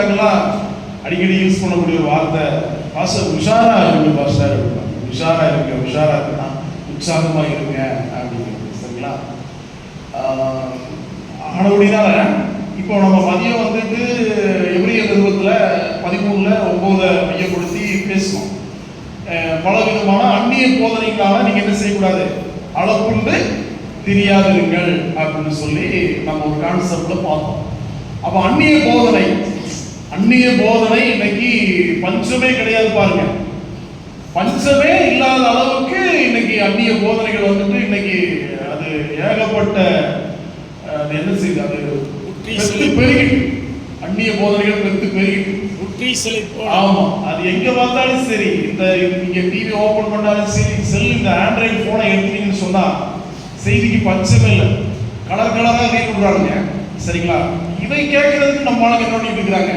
ஊழியக்காரங்களாம் அடிக்கடி யூஸ் பண்ணக்கூடிய ஒரு வார்த்தை. பாஸ்டர் உஷாரா இருக்கு பாஸ்டர். உஷாரா இருங்க உஷாரா இருக்குன்னா உற்சாகமா இருங்க அப்படிங்கிறது சரிங்களா? ஆஹ் ஆனபடினால இப்போ நம்ம மதியம் வந்துட்டு எபிரிய நிறுவனத்தில் பதிமூணுல ஒன்பதை மையப்படுத்தி பேசணும் பல விதமான அந்நிய போதனைகளால நீங்க என்ன செய்யக்கூடாது? அளவுண்டு தெரியாதிருங்கள் அப்படின்னு சொல்லி நம்ம ஒரு கான்செப்ட்ல பார்த்தோம். அப்போ அந்நிய போதனை அந்நிய போதனை இன்னைக்கு பஞ்சமே கிடையாது பாருங்க. பஞ்சமே இல்லாத அளவுக்கு இன்னைக்கு அந்நிய போதனைகள் வந்துட்டு இன்னைக்கு அது ஏகப்பட்ட அது என்ன செய்யுது? அது. பெருகிட்டு. அந்நிய போதனைகள் பெத்து பெருகிட்டு. ஆமா அது எங்க பார்த்தாலும் சரி இந்த நீங்க டிவி ஓபன் பண்ணாலும் சரி செல் இந்த ஆண்ட்ராய்டு போனை எடுத்தீங்கன்னு சொன்னா செய்திக்கு பஞ்சமே இல்லை. கலர் கலரா ரீல் விடுறாங்க சரிங்களா? இதை கேட்கறதுக்கு நம்ம ஆளுங்க பண்ணிட்டு இருக்கிறாங்க?